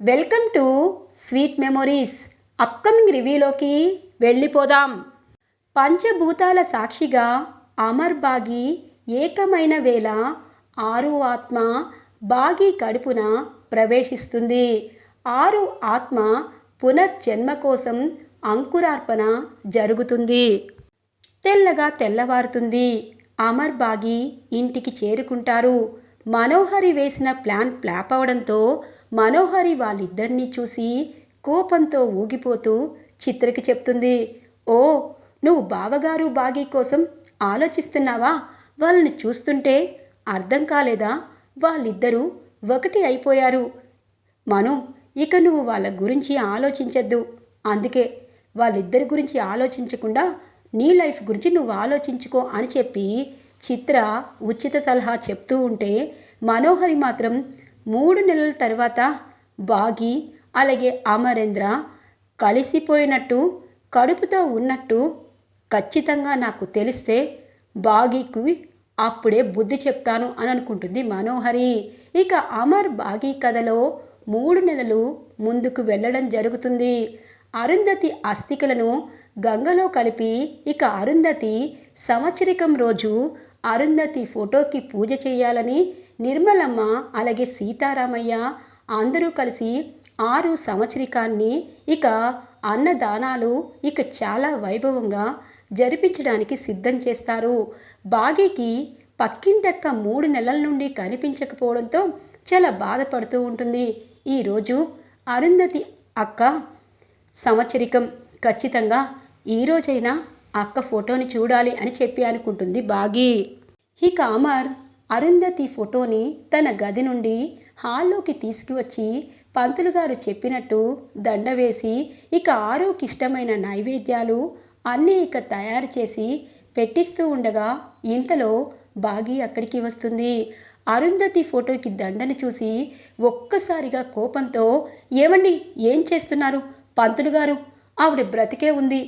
Welcome to sweet memories. Upcoming రివ్యూలోకి వెళ్ళిపోదాం. పంచభూతాల సాక్షిగా అమర్ బాగి ఏకమైన వేళ ఆరు ఆత్మ బాగి కడుపున ప్రవేశిస్తుంది. ఆరు ఆత్మ పునర్జన్మ కోసం అంకురార్పణ జరుగుతుంది. తెల్లగా తెల్లవారుతుంది. అమర్ బాగి ఇంటికి చేరుకుంటారు. మనోహరి వేసిన ప్లాన్ ఫ్లాప్ అవడంతో మనోహరి వాళ్ళిద్దరినీ చూసి కోపంతో ఊగిపోతూ చిత్రకి చెప్తుంది ఓ నువ్వు బావగారు బాగీ కోసం ఆలోచిస్తున్నావా? వాళ్ళని చూస్తుంటే అర్థం కాలేదా? వాళ్ళిద్దరూ ఒకటి అయిపోయారు. మను ఇక నువ్వు వాళ్ళ గురించి ఆలోచించద్దు. అందుకే వాళ్ళిద్దరి గురించి ఆలోచించకుండా నీ లైఫ్ గురించి నువ్వు ఆలోచించుకో అని చెప్పి చిత్ర ఉచిత సలహా చెప్తూ ఉంటే మనోహరి మాత్రం మూడు నెలల తర్వాత బాగి అలాగే అమరేంద్ర కలిసిపోయినట్టు కడుపుతో ఉన్నట్టు ఖచ్చితంగా నాకు తెలిస్తే బాగీకి అప్పుడే బుద్ధి చెప్తాను అని అనుకుంటుంది మనోహరి. ఇక అమర్ బాగీ కథలో మూడు నెలలు ముందుకు వెళ్ళడం జరుగుతుంది. అరుంధతి అస్థికలను గంగలో కలిపి ఇక అరుంధతి సంవత్సరికం రోజు అరుంధతి ఫోటోకి పూజ చేయాలని నిర్మలమ్మ అలాగే సీతారామయ్య అందరూ కలిసి ఆరు సంవత్సరికాన్ని ఇక అన్నదానాలు ఇక చాలా వైభవంగా జరిపించడానికి సిద్ధం చేస్తారు. బాగీకి పక్కింటక్క మూడు నెలల నుండి కనిపించకపోవడంతో చాలా బాధపడుతూ ఉంటుంది. ఈరోజు అరుంధతి అక్క సంవత్సరికం. ఖచ్చితంగా ఈరోజైనా అక్క ఫోటోని చూడాలి అని చెప్పి అనుకుంటుంది బాగి. ఇక అమర్ అరుంధతి ఫోటోని తన గది నుండి హాల్లోకి తీసుకువచ్చి పంతులు గారు చెప్పినట్టు దండ వేసి ఇక ఆరోకి ఇష్టమైన నైవేద్యాలు అన్నీ ఇక తయారు చేసి పెట్టిస్తూ ఉండగా ఇంతలో బాగి అక్కడికి వస్తుంది. అరుంధతి ఫోటోకి దండను చూసి ఒక్కసారిగా కోపంతో ఏమండి ఏం చేస్తున్నారు? పంతులు గారు ఆవిడ బ్రతికే ఉంది.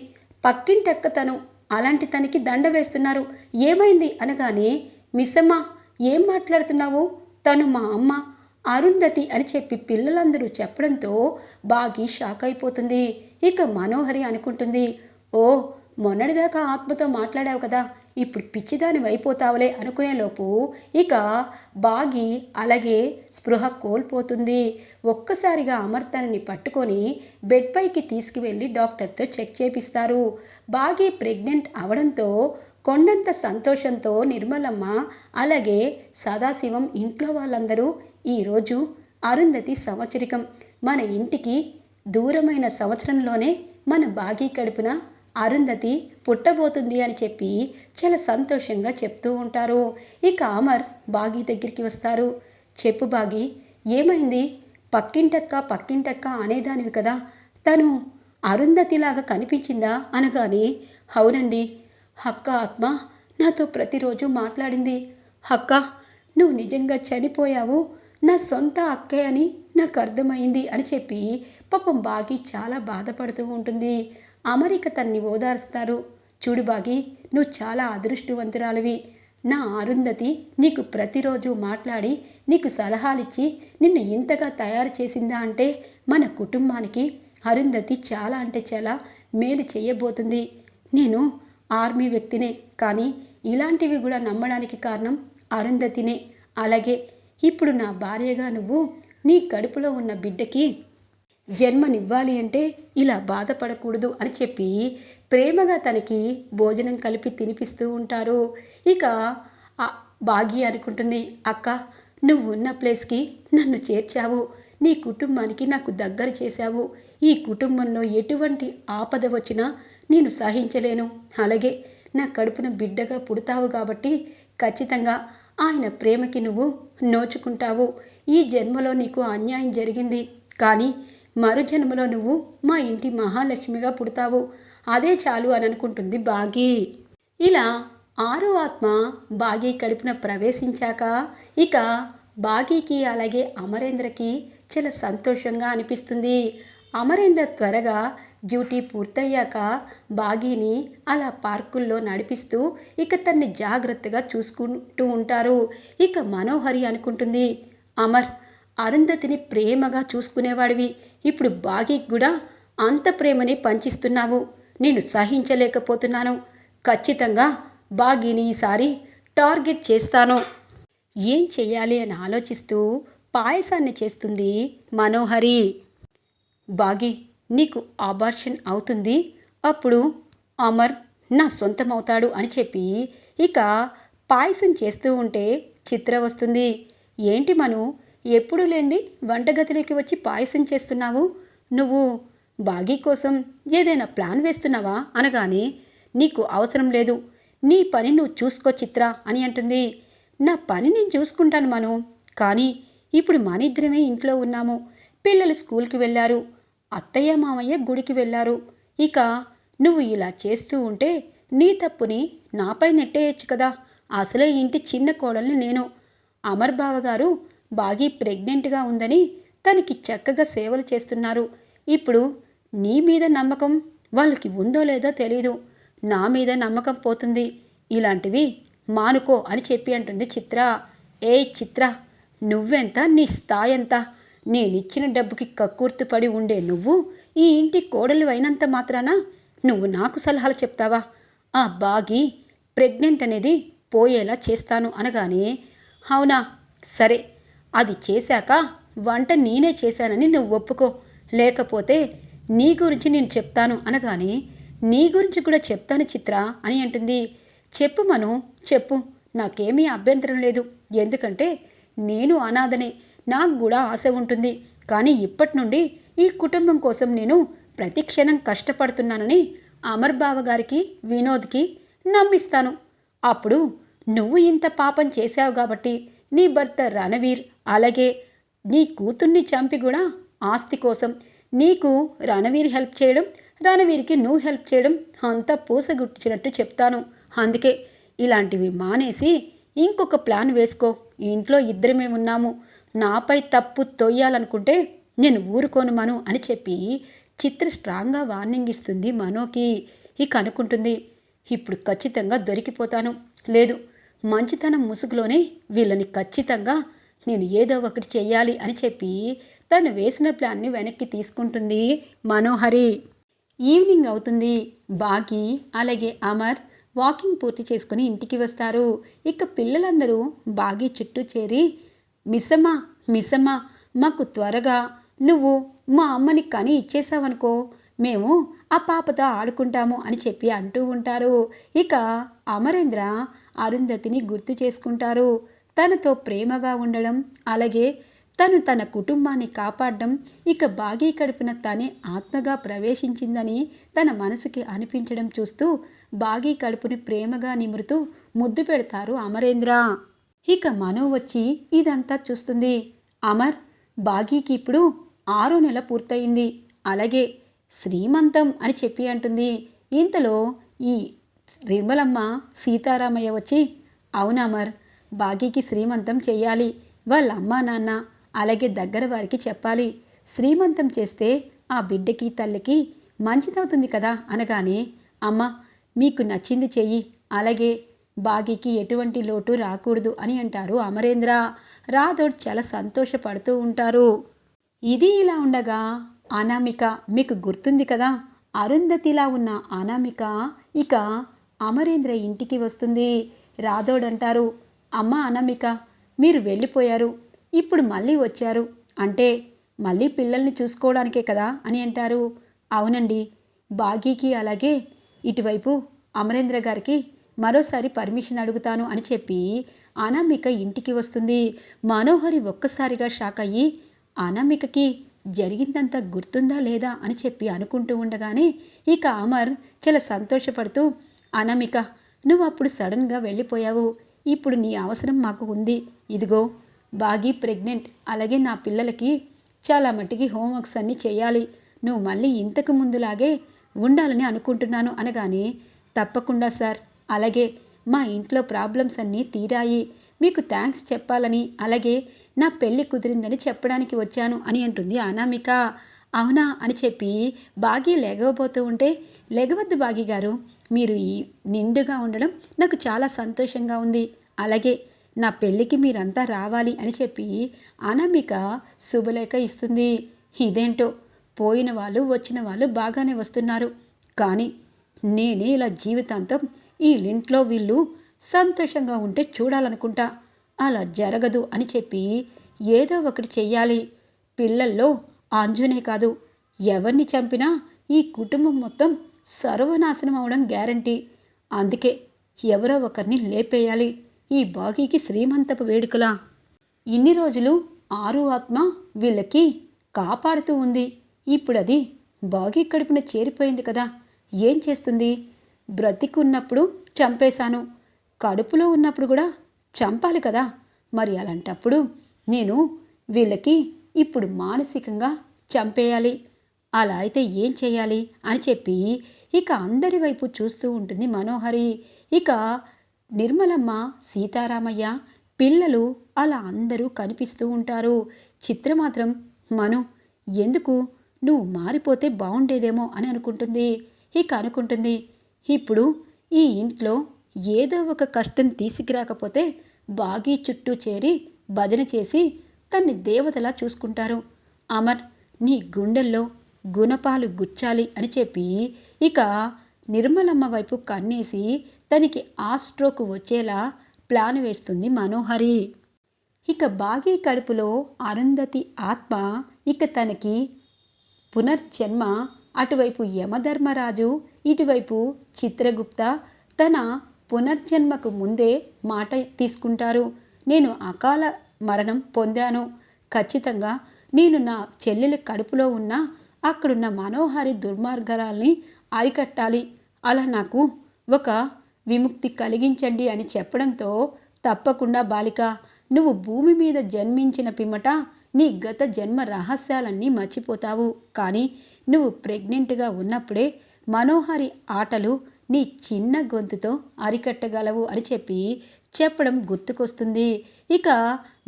పక్కింటెక్క తను అలాంటి తనకి దండ వేస్తున్నారు. ఏమైంది? అనగానే మిస్సమ్మ ఏం మాట్లాడుతున్నావు? తను మా అమ్మ అరుంధతి అని చెప్పి పిల్లలందరూ చెప్పడంతో బాగి షాక్ అయిపోతుంది. ఇక మనోహరి అనుకుంటుంది ఓ మొన్నటిదాకా ఆత్మతో మాట్లాడావు కదా ఇప్పుడు పిచ్చిదాని అయిపోతావులే అనుకునేలోపు ఇక బాగి అలాగే స్పృహ కోల్పోతుంది. ఒక్కసారిగా అమర్తనని పట్టుకొని బెడ్ పైకి తీసుకువెళ్ళి డాక్టర్తో చెక్ చేపిస్తారు. బాగి ప్రెగ్నెంట్ అవడంతో కొండంత సంతోషంతో నిర్మలమ్మ అలాగే సదాశివం ఇంట్లో వాళ్ళందరూ ఈరోజు అరుంధతి సంవత్సరికం. మన ఇంటికి దూరమైన సంవత్సరంలోనే మన బాగీ కడుపున అరుంధతి పుట్టబోతుంది అని చెప్పి చాలా సంతోషంగా చెప్తూ ఉంటారు. ఇక అమర్ బాగీ దగ్గరికి వస్తారు. చెప్పు బాగి ఏమైంది? పక్కింటక్క పక్కింటక్క అనేదానివి కదా. తను అరుంధతిలాగా కనిపించిందా అనగానే అవునండి అక్క ఆత్మ నాతో ప్రతిరోజు మాట్లాడింది. అక్క నువ్వు నిజంగా చనిపోయావు. నా సొంత అక్కే అని నాకు అర్థమైంది అని చెప్పి పాపం బాగి చాలా బాధపడుతూ ఉంటుంది. అమరిక తన్ని ఓదారుస్తారు. చూడు బాగి నువ్వు చాలా అదృష్టవంతురాలివి. నా అరుంధతి నీకు ప్రతిరోజు మాట్లాడి నీకు సలహాలిచ్చి నిన్ను ఇంతగా తయారు చేసిందా అంటే మన కుటుంబానికి అరుంధతి చాలా అంటే చాలా మేలు చేయబోతుంది. నేను ఆర్మీ వ్యక్తినే కానీ ఇలాంటివి కూడా నమ్మడానికి కారణం అరుంధతినే. అలాగే ఇప్పుడు నా భార్యగా నువ్వు నీ కడుపులో ఉన్న బిడ్డకి జన్మనివ్వాలి అంటే ఇలా బాధపడకూడదు అని చెప్పి ప్రేమగా తనకి భోజనం కలిపి తినిపిస్తూ ఉంటారు. ఇక బాగి అనుకుంటుంది అక్క నువ్వు ఉన్న ప్లేస్కి నన్ను చేర్చావు. నీ కుటుంబానికి నాకు దగ్గర చేశావు. ఈ కుటుంబంలో ఎటువంటి ఆపద వచ్చినా నేను సహించలేను. అలాగే నా కడుపున బిడ్డగా పుడతావు కాబట్టి ఖచ్చితంగా ఆయన ప్రేమకి నువ్వు నోచుకుంటావు. ఈ జన్మలో నీకు అన్యాయం జరిగింది. కానీ మరు జన్మలో నువ్వు మా ఇంటి మహాలక్ష్మిగా పుడతావు. అదే చాలు అని అనుకుంటుంది బాగి. ఇలా ఆరో ఆత్మ బాగి కడుపున ప్రవేశించాక ఇక బాగీకి అలాగే అమరేంద్రకి చాలా సంతోషంగా అనిపిస్తుంది. అమరేంద్ర త్వరగా డ్యూటీ పూర్తయ్యాక బాగీని అలా పార్కుల్లో నడిపిస్తూ ఇక తన్ని జాగ్రత్తగా చూసుకుంటూ ఉంటారు. ఇక మనోహరి అనుకుంటుంది అమర్ అరుంధతిని ప్రేమగా చూసుకునేవాడివి. ఇప్పుడు బాగీకి కూడా అంత ప్రేమని పంచిస్తున్నావు. నేను సహించలేకపోతున్నాను. ఖచ్చితంగా బాగీని ఈసారి టార్గెట్ చేస్తాను. ఏం చెయ్యాలి అని ఆలోచిస్తూ పాయసాన్ని చేస్తుంది మనోహరి. బాగి నీకు ఆబార్షన్ అవుతుంది అప్పుడు అమర్ నా సొంతమవుతాడు అని చెప్పి ఇక పాయసం చేస్తూ ఉంటే చిత్ర వస్తుంది. ఏంటి మను ఎప్పుడు లేంది వంటగదిలోకి వచ్చి పాయసం చేస్తున్నావు? నువ్వు బాగీ కోసం ఏదైనా ప్లాన్ వేస్తున్నావా? అనగానే నీకు అవసరం లేదు. నీ పని నువ్వు చూసుకో చిత్ర అని అంటుంది. నా పని నేను చూసుకుంటాను మను కానీ ఇప్పుడు మనిద్దరమే ఇంట్లో ఉన్నాము. పిల్లలు స్కూల్కి వెళ్ళారు. అత్తయ్య మామయ్య గుడికి వెళ్ళారు. ఇక నువ్వు ఇలా చేస్తూ ఉంటే నీ తప్పుని నాపై నెట్టేయచ్చు కదా. అసలే ఇంటి చిన్న కోడల్ని నేను. అమర్ బావ గారు బాగీ ప్రెగ్నెంట్గా ఉందని తనకి చక్కగా సేవలు చేస్తున్నారు. ఇప్పుడు నీ మీద నమ్మకం వాళ్ళకి ఉందో లేదో తెలీదు. నా మీద నమ్మకం పోతుంది. ఇలాంటివి మానుకో అని చెప్పి అంటుంది చిత్ర. ఏ చిత్ర నువ్వెంత నీ స్థాయి ఎంత? నేనిచ్చిన డబ్బుకి కక్కుర్తిపడి ఉండే నువ్వు ఈ ఇంటి కోడలు అయినంత మాత్రాన? నువ్వు నాకు సలహాలు చెప్తావా? ఆ బాగి ప్రెగ్నెంట్ అనేది పోయేలా చేస్తాను అనగానే అవునా? సరే అది చేశాక వంట నేనే చేశానని నువ్వు ఒప్పుకో. లేకపోతే నీ గురించి నేను చెప్తాను అనగానే నీ గురించి కూడా చెప్తాను చిత్ర అని అంటుంది. చెప్పు మను చెప్పు. నాకేమీ అభ్యంతరం లేదు. ఎందుకంటే నేను అనాథనే. నాకు కూడా ఆశ ఉంటుంది. కానీ ఇప్పటి నుండి ఈ కుటుంబం కోసం నేను ప్రతి క్షణం కష్టపడుతున్నానని అమర్ బావ గారికి వినోద్కి నమ్మిస్తాను. అప్పుడు నువ్వు ఇంత పాపం చేశావు కాబట్టి నీ భర్త రణవీర్ అలాగే నీ కూతుర్ని చంపి కూడా ఆస్తి కోసం నీకు రణవీర్ హెల్ప్ చేయడం రణవీర్కి నువ్వు హెల్ప్ చేయడం అంతా పూసగుట్టించినట్టు చెప్తాను. అందుకే ఇలాంటివి మానేసి ఇంకొక ప్లాన్ వేసుకో. ఇంట్లో ఇద్దరమే ఉన్నాము. నాపై తప్పు తొయ్యాలనుకుంటే నేను ఊరుకోను మను అని చెప్పి చిత్ర స్ట్రాంగ్గా వార్నింగ్ ఇస్తుంది మనోకి. ఇక అనుకుంటుంది ఇప్పుడు ఖచ్చితంగా దొరికిపోతాను. లేదు మంచితనం ముసుగులోనే వీళ్ళని ఖచ్చితంగా నేను ఏదో ఒకటి చెయ్యాలి అని చెప్పి తను వేసిన ప్లాన్ని వెనక్కి తీసుకుంటుంది మనోహరి. ఈవినింగ్ అవుతుంది. బాగి అలాగే అమర్ వాకింగ్ పూర్తి చేసుకుని ఇంటికి వస్తారు. ఇక పిల్లలందరూ బాగి చుట్టూ చేరి మిస్సమ్మ మిస్సమ్మ మాకు త్వరగా నువ్వు మా అమ్మని కని ఇచ్చేసావనుకో మేము ఆ పాపతో ఆడుకుంటాము అని చెప్పి అంటూ ఉంటారు. ఇక అమరేంద్ర అరుంధతిని గుర్తు చేసుకుంటారు. తనతో ప్రేమగా ఉండడం అలాగే తను తన కుటుంబాన్ని కాపాడడం ఇక బాగీ కడుపున తనే ఆత్మగా ప్రవేశించిందని తన మనసుకి అనిపించడం చూస్తూ బాగీ కడుపుని ప్రేమగా నిమురుతూ ముద్దు పెడతారు అమరేంద్ర. ఇక మను వచ్చి ఇదంతా చూస్తుంది. అమర్ బాగీకి ఇప్పుడు ఆరో నెల పూర్తయింది. అలాగే శ్రీమంతం అని చెప్పి అంటుంది. ఇంతలో ఈ నిర్మలమ్మ సీతారామయ్య వచ్చి అవును అమర్ బాగీకి శ్రీమంతం చెయ్యాలి. వాళ్ళ అమ్మా నాన్న అలాగే దగ్గర వారికి చెప్పాలి. శ్రీమంతం చేస్తే ఆ బిడ్డకి తల్లికి మంచిదవుతుంది కదా అనగానే అమ్మ మీకు నచ్చింది చెయ్యి. అలాగే బాగీకి ఎటువంటి లోటు రాకూడదు అని అంటారు అమరేంద్ర. రాథోడ్ చాలా సంతోషపడుతూ ఉంటారు. ఇది ఇలా ఉండగా అనామిక మీకు గుర్తుంది కదా? అరుంధతిలా ఉన్న అనామిక ఇక అమరేంద్ర ఇంటికి వస్తుంది. రాథోడ్ అంటారు అమ్మ అనామిక మీరు వెళ్ళిపోయారు ఇప్పుడు మళ్ళీ వచ్చారు. అంటే మళ్ళీ పిల్లల్ని చూసుకోవడానికే కదా? అని అంటారు. అవునండి బాగీకి అలాగే. ఇటువైపు అమరేంద్ర గారికి మరోసారి పర్మిషన్ అడుగుతాను అని చెప్పి అనామిక ఇంటికి వస్తుంది. మనోహరి ఒక్కసారిగా షాక్ అయ్యి అనామికకి జరిగిందంతా గుర్తుందా లేదా? అని చెప్పి అనుకుంటూ ఉండగానే ఇక అమర్ చాలా సంతోషపడుతూ అనామిక నువ్వు అప్పుడు సడన్గా వెళ్ళిపోయావు. ఇప్పుడు నీ అవసరం మాకు ఉంది. ఇదిగో బాగి ప్రెగ్నెంట్ అలాగే నా పిల్లలకి చాలా మట్టికి హోంవర్క్స్ అన్నీ చేయాలి. నువ్వు మళ్ళీ ఇంతకు ముందులాగే ఉండాలని అనుకుంటున్నాను అనగానే తప్పకుండా సార్. అలాగే మా ఇంట్లో ప్రాబ్లమ్స్ అన్నీ తీరాయి. మీకు థ్యాంక్స్ చెప్పాలని అలాగే నా పెళ్ళి కుదిరిందని చెప్పడానికి వచ్చాను అని అంటుంది అనామిక. అవునా అని చెప్పి బాగి లెగవబోతూ ఉంటే లెగవద్దు బాగి గారు మీరు ఈ నిండుగా ఉండడం నాకు చాలా సంతోషంగా ఉంది. అలాగే నా పెళ్ళికి మీరంతా రావాలి అని చెప్పి అనామిక శుభలేఖ ఇస్తుంది. ఇదేంటో పోయిన వాళ్ళు వచ్చిన వాళ్ళు బాగానే వస్తున్నారు. కానీ నేనే ఇలా జీవితాంతం ఈ ఇంట్లో వీళ్ళు సంతోషంగా ఉంటే చూడాలనుకుంటా. అలా జరగదు అని చెప్పి ఏదో ఒకటి చెయ్యాలి. పిల్లల్లో అంజునే కాదు. ఎవరిని చంపినా ఈ కుటుంబం మొత్తం సర్వనాశనం అవడం గ్యారంటీ. అందుకే ఎవరో ఒకరిని లేపేయాలి. ఈ బాగీకి శ్రీమంతపు వేడుకలా. ఇన్ని రోజులు ఆరు ఆత్మ వీళ్ళకి కాపాడుతూ ఉంది. ఇప్పుడు అది బాగీ కడుపున చేరిపోయింది కదా. ఏం చేస్తుంది? బ్రతికున్నప్పుడు చంపేశాను. కడుపులో ఉన్నప్పుడు కూడా చంపాలి కదా. మరి అలాంటప్పుడు నేను వీళ్ళకి ఇప్పుడు మానసికంగా చంపేయాలి. అలా అయితే ఏం చేయాలి అని చెప్పి ఇక అందరి వైపు చూస్తూ ఉంటుంది మనోహరి. ఇక నిర్మలమ్మ సీతారామయ్య పిల్లలు అలా అందరూ కనిపిస్తూ ఉంటారు. చిత్ర మాత్రం మను ఎందుకు? నువ్వు మారిపోతే బాగుండేదేమో అని అనుకుంటుంది. ఇక అనుకుంటుంది ఇప్పుడు ఈ ఇంట్లో ఏదో ఒక కష్టం తీసుకురాకపోతే బాగీ చుట్టూ చేరి భజన చేసి తన్ని దేవతలా చూసుకుంటారు. అమర్ నీ గుండెల్లో గుణపాలు గుచ్చాలి అని చెప్పి ఇక నిర్మలమ్మ వైపు కన్నేసి తనకి ఆ స్ట్రోక్ వచ్చేలా ప్లాన్ వేస్తుంది మనోహరి. ఇక బాగీ కడుపులో అరుంధతి ఆత్మ ఇక తనకి పునర్జన్మ అటువైపు యమధర్మరాజు ఇటువైపు చిత్రగుప్త తన పునర్జన్మకు ముందే మాట తీసుకుంటారు. నేను అకాల మరణం పొందాను. ఖచ్చితంగా నేను నా చెల్లెల కడుపులో ఉన్న అక్కడున్న మనోహరి దుర్మార్గాలని అరికట్టాలి. అలా నాకు ఒక విముక్తి కలిగించండి అని చెప్పడంతో తప్పకుండా బాలిక నువ్వు భూమి మీద జన్మించిన పిమ్మట నీ గత జన్మ రహస్యాలన్నీ మర్చిపోతావు. కానీ నువ్వు ప్రెగ్నెంట్గా ఉన్నప్పుడే మనోహరి ఆటలు నీ చిన్న గొంతుతో అరికట్టగలవు అని చెప్పి చెప్పడం గుర్తుకొస్తుంది. ఇక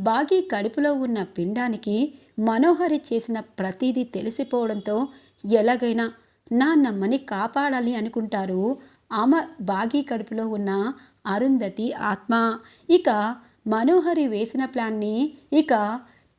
బాగి కడుపులో ఉన్న పిండానికి మనోహరి చేసిన ప్రతిదీ తెలిసిపోవడంతో ఎలాగైనా నాన్నమ్మని కాపాడాలి అనుకుంటారు ఆమె బాగీ కడుపులో ఉన్న అరుంధతి ఆత్మ. ఇక మనోహరి వేసిన ప్లాన్ని ఇక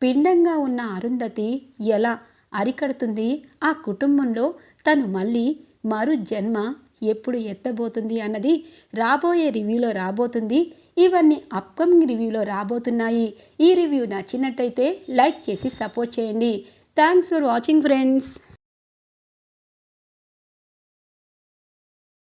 పిండంగా ఉన్న అరుంధతి ఎలా అరికడుతుంది. ఆ కుటుంబంలో తను మళ్ళీ మరు జన్మ ఎప్పుడు ఎత్తబోతుంది అన్నది రాబోయే రివ్యూలో రాబోతుంది. ఇవన్నీ అప్కమింగ్ రివ్యూలో రాబోతున్నాయి. ఈ రివ్యూ నచ్చినట్టయితే లైక్ చేసి సపోర్ట్ చేయండి. Thanks for watching friends.